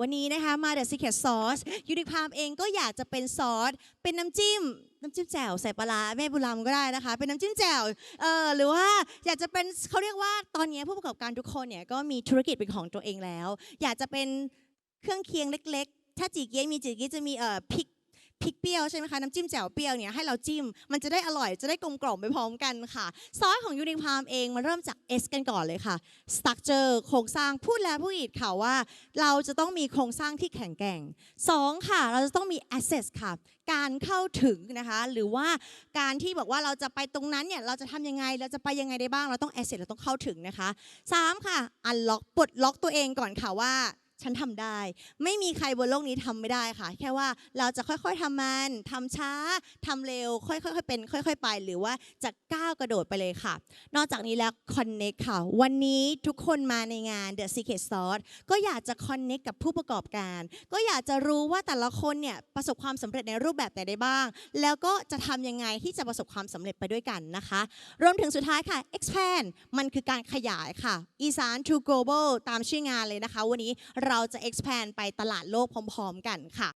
วันนี้นะคะมา The Secret Sauce ยูนิคพามเองก็อยากจะเป็นซอส เป็นน้ำจิ้ม น้ำจิ้มแจ่วใส่ปลาแม่บุรามก็ได้นะคะ เป็นน้ำจิ้มแจ่วเออหรือว่าอยากจะเป็นเขาเรียกว่าตอนนี้ผู้ประกอบการทุกคนเนี่ยก็มีธุรกิจเป็นของตัวเองแล้ว อยากจะเป็นเครื่องเคียงเล็ก ๆ ถ้าจีเกียมีจีเกียจะมีเอ่อพริก พริกเปรี้ยวใช่ไหมคะน้ำจิ้มแจ่วเปรี้ยวเนี่ยให้เราจิ้มมันจะได้อร่อยจะได้กลมกล่อมไปพร้อมกันค่ะ ซอสของยูนิพามเองมันเริ่มจาก S กันก่อนเลยค่ะ structure โครงสร้างพูดแล้วพูดอีกค่ะว่า เราจะต้องมีโครงสร้างที่แข็งแกร่งสองค่ะ เราจะต้องมี access ค่ะการเข้าถึงนะคะหรือว่าการที่บอกว่าเราจะไปตรงนั้นเนี่ยเราจะทำยังไงเราจะไปยังไงได้บ้างเราต้อง access เราต้องเข้าถึงนะคะสามค่ะ unlock ปลดล็อกตัวเองก่อนค่ะว่า ฉันทำได้ ไม่มีใครบนโลกนี้ทำไม่ได้ค่ะ แค่ว่าเราจะค่อยๆทำมันทำช้าทำเร็ว ค่อยๆเป็น ค่อย ๆ ไป หรือว่าจะก้าวกระโดดไปเลยค่ะ นอกจากนี้แล้ว Connect ค่ะ วันนี้ทุกคนมาในงาน The Secret Sauce ก็อยากจะ Connect กับผู้ประกอบการ ก็อยากจะรู้ว่าแต่ละคนเนี่ยประสบความสำเร็จในรูปแบบไหนได้บ้าง แล้วก็จะทำยังไงที่จะประสบความสำเร็จไปด้วยกันนะคะ รวมถึงสุดท้ายค่ะ expand มันคือการขยายค่ะ อีสาน to global ตามชื่องานเลยนะคะ วันนี้เราจะ expand ไปตลาดโลกพร้อม ๆ กันค่ะ